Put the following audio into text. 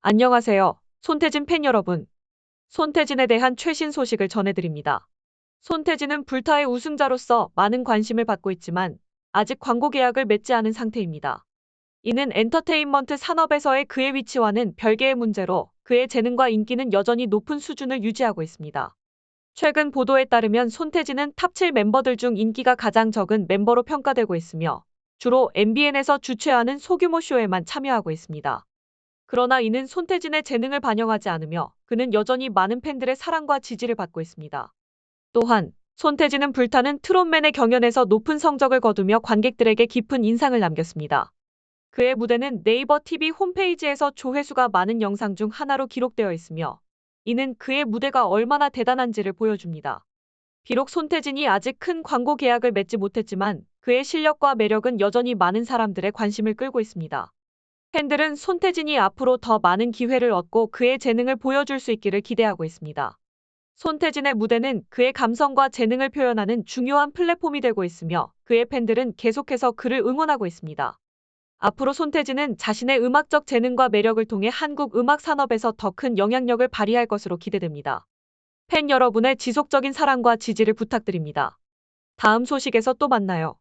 안녕하세요. 손태진 팬 여러분. 손태진에 대한 최신 소식을 전해드립니다. 손태진은 불타의 우승자로서 많은 관심을 받고 있지만 아직 광고 계약을 맺지 않은 상태입니다. 이는 엔터테인먼트 산업에서의 그의 위치와는 별개의 문제로 그의 재능과 인기는 여전히 높은 수준을 유지하고 있습니다. 최근 보도에 따르면 손태진은 탑7 멤버들 중 인기가 가장 적은 멤버로 평가되고 있으며 주로 MBN에서 주최하는 소규모 쇼에만 참여하고 있습니다. 그러나 이는 손태진의 재능을 반영하지 않으며 그는 여전히 많은 팬들의 사랑과 지지를 받고 있습니다. 또한 손태진은 불타는 트롯맨의 경연에서 높은 성적을 거두며 관객들에게 깊은 인상을 남겼습니다. 그의 무대는 네이버 TV 홈페이지에서 조회수가 많은 영상 중 하나로 기록되어 있으며 이는 그의 무대가 얼마나 대단한지를 보여줍니다. 비록 손태진이 아직 큰 광고 계약을 맺지 못했지만 그의 실력과 매력은 여전히 많은 사람들의 관심을 끌고 있습니다. 팬들은 손태진이 앞으로 더 많은 기회를 얻고 그의 재능을 보여줄 수 있기를 기대하고 있습니다. 손태진의 무대는 그의 감성과 재능을 표현하는 중요한 플랫폼이 되고 있으며 그의 팬들은 계속해서 그를 응원하고 있습니다. 앞으로 손태진은 자신의 음악적 재능과 매력을 통해 한국 음악 산업에서 더 큰 영향력을 발휘할 것으로 기대됩니다. 팬 여러분의 지속적인 사랑과 지지를 부탁드립니다. 다음 소식에서 또 만나요.